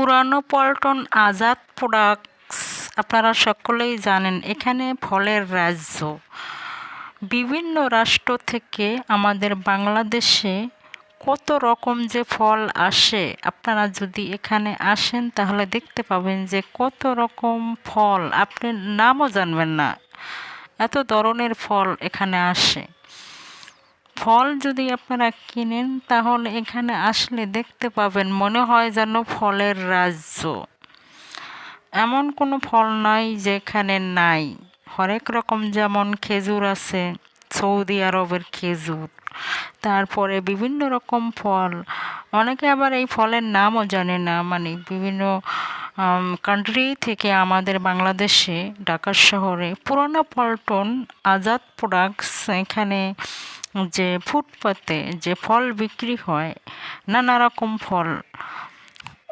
পুরানো পল্টন আজাদ প্রোডাক্টস আপনারা সকলেই জানেন, এখানে ফলের রাজ্য। বিভিন্ন রাষ্ট্র থেকে আমাদের বাংলাদেশে কত রকম যে ফল আসে, আপনারা যদি এখানে আসেন তাহলে দেখতে পাবেন যে কত রকম ফল। আপনি নামও জানবেন না, এত ধরনের ফল এখানে আসে। ফল যদি আপনারা কিনেন, তাহলে এখানে আসলে দেখতে পাবেন মনে হয় যেন ফলের রাজ্য। এমন কোনো ফল নাই যেখানে নাই। হরেক রকম যেমন খেজুর আছে, সৌদি আরবের খেজুর। তারপরে বিভিন্ন রকম ফল। অনেকে আবার এই ফলের নামও জানে না। মানে বিভিন্ন কান্ট্রি থেকে আমাদের বাংলাদেশে ঢাকা শহরে পুরোনো পল্টন আজাদ প্রোডাক্টস এখানে যে ফুটপাতে যে ফল বিক্রি হয়, নানা রকম ফল।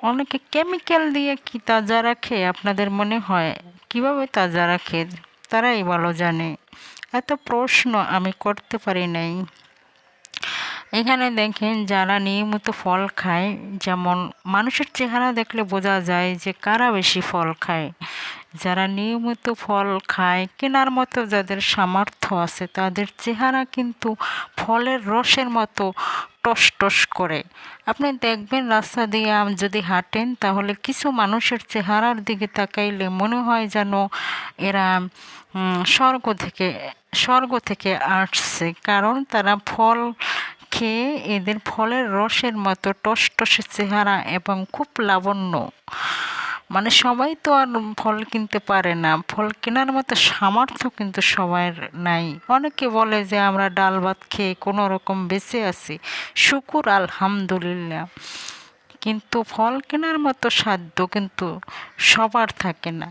অনেকে কেমিক্যাল দিয়ে কি তাজা রাখে আপনাদের মনে হয়? কীভাবে তাজা রাখে? তারাই ভালো জানে। এত প্রশ্ন আমি করতে পারি নাই। এখানে দেখেন যারা নিয়মিত ফল খায়, যেমন মানুষের চেহারা দেখলে বোঝা যায় যে কারা বেশি ফল খায়। যারা নিয়মিত ফল খায়, কেনার মতো যাদের সামর্থ্য আছে, তাদের চেহারা কিন্তু ফলের রসের মতো টস টস করে। আপনি দেখবেন রাস্তা দিয়ে যদি হাঁটেন, তাহলে কিছু মানুষের চেহারার দিকে তাকাইলে মনে হয় যেন এরা স্বর্গ থেকে স্বর্গ থেকে আসছে। কারণ তারা ফল খেয়ে এদের ফলের রসের মতো টসটসে চেহারা এবং খুব লাবণ্য। মানে সবাই তো আর ফল কিনতে পারে না। ফল কেনার মতো সামর্থ্য কিন্তু সবার নাই। অনেকে বলে যে আমরা ডাল ভাত খেয়ে কোনো রকম বেঁচে আছি। শুকুর, আলহামদুলিল্লাহ। কিন্তু ফল কেনার মতো সাধ্য কিন্তু সবার থাকে না।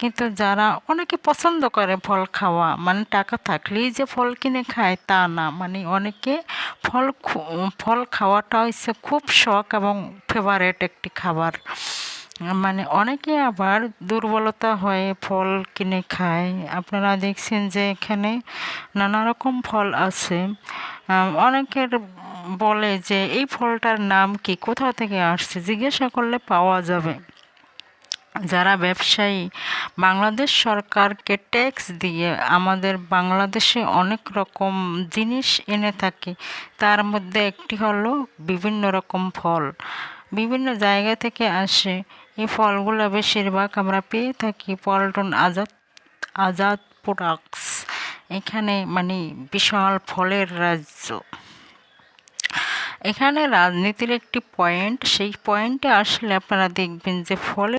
কিন্তু যারা অনেকে পছন্দ করে ফল খাওয়া মানে টাকা থাকলেই যে ফল কিনে খায় তা না। মানে অনেকে ফল ফল খাওয়াটা হচ্ছে খুব শখ এবং ফেভারেট একটি খাবার। মানে অনেকে আবার দুর্বলতা হয়ে ফল কিনে খায়। আপনারা দেখছেন যে এখানে নানা রকম ফল আছে। অনেকের বলে যে, এই ফলটার নাম কি? কোথা থেকে আসছে? জিজ্ঞাসা করলে পাওয়া যাবে। যারা ব্যবসায়ী, বাংলাদেশ সরকারকে ট্যাক্স দিয়ে আমাদের বাংলাদেশে অনেক রকম জিনিস এনে থাকে, তার মধ্যে একটি হলো বিভিন্ন রকম ফল। বিভিন্ন জায়গা থেকে আসে, এই ফলগুলো বেশিরভাগ আমরা পেয়ে থাকি পল্টন আজাদ আজাদ প্রোডাক্টস এখানে মানে বিশাল ফলের রাজ্য। এখানে রাজনীতির একটি পয়েন্ট সেই পয়েন্টে আসলে আপনারা দেখবেন যে ফলের